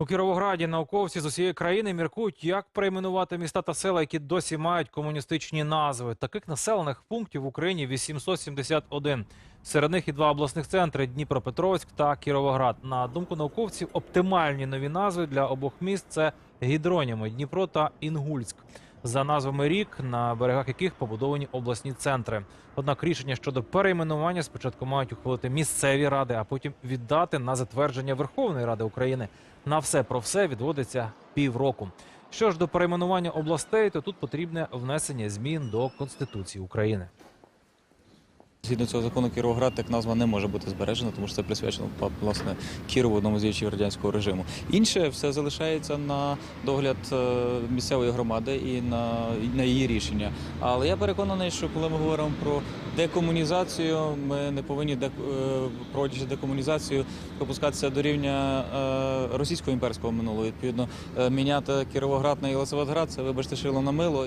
У Кіровограді науковці з усієї країни міркують, як перейменувати міста та села, які досі мають комуністичні назви. Таких населених пунктів в Україні 871. Серед них і два обласних центри Дніпропетровськ та Кіровоград. На думку науковців, оптимальні нові назви для обох міст це гідроніми Дніпро та Інгульськ. За назвами рік, на берегах яких побудовані обласні центри. Однак рішення щодо перейменування спочатку мають ухвалити місцеві ради, а потім віддати на затвердження Верховної Ради України. На все про все відводиться півроку. Що ж до перейменування областей, то тут потрібне внесення змін до Конституції України. Згідно цього закону Кіровоград так назва не може бути збережена, тому що це присвячено власне Кірову, одному з діячів радянського режиму. Інше все залишається на догляд е, місцевої громади і на, і на її рішення. Але я переконаний, що коли ми говоримо про декомунізацію, ми не повинні дек, е, проводячи декомунізацію опускатися до рівня е, російського імперського минулого. Відповідно, міняти Кіровоград на Єлисаветград, це вибачте шило на мило.